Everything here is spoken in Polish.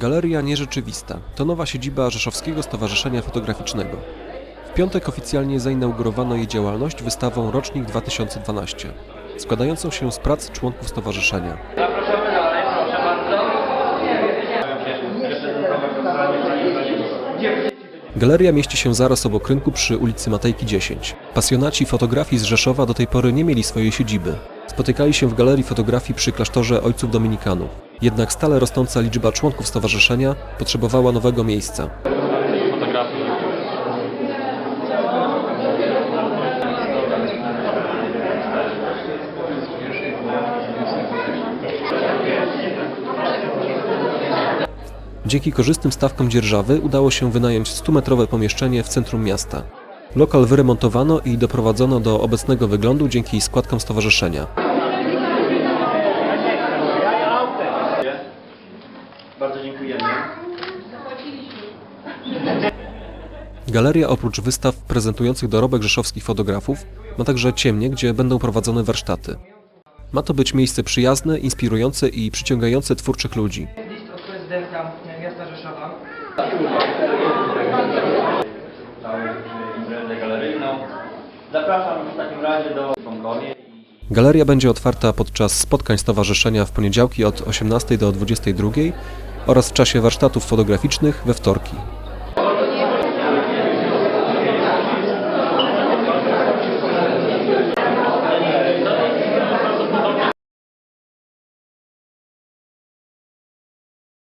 Galeria Nierzeczywista to nowa siedziba Rzeszowskiego Stowarzyszenia Fotograficznego. W piątek oficjalnie zainaugurowano jej działalność wystawą Rocznik 2012, składającą się z prac członków stowarzyszenia. Zapraszamy dalej, proszę bardzo. Galeria mieści się zaraz obok rynku przy ulicy Matejki 10. Pasjonaci fotografii z Rzeszowa do tej pory nie mieli swojej siedziby. Spotykali się w Galerii Fotografii przy klasztorze Ojców Dominikanów. Jednak stale rosnąca liczba członków stowarzyszenia potrzebowała nowego miejsca. Dzięki korzystnym stawkom dzierżawy udało się wynająć 100-metrowe pomieszczenie w centrum miasta. Lokal wyremontowano i doprowadzono do obecnego wyglądu dzięki składkom stowarzyszenia. Bardzo dziękujemy. Galeria oprócz wystaw prezentujących dorobek rzeszowskich fotografów ma także ciemnie, gdzie będą prowadzone warsztaty. Ma to być miejsce przyjazne, inspirujące i przyciągające twórczych ludzi. list od prezydenta miasta Rzeszowa. Całą imprezę galeryjną. Zapraszam w takim razie do Członkowie. Galeria będzie otwarta podczas spotkań stowarzyszenia w poniedziałki od 18 do 22 oraz w czasie warsztatów fotograficznych we wtorki.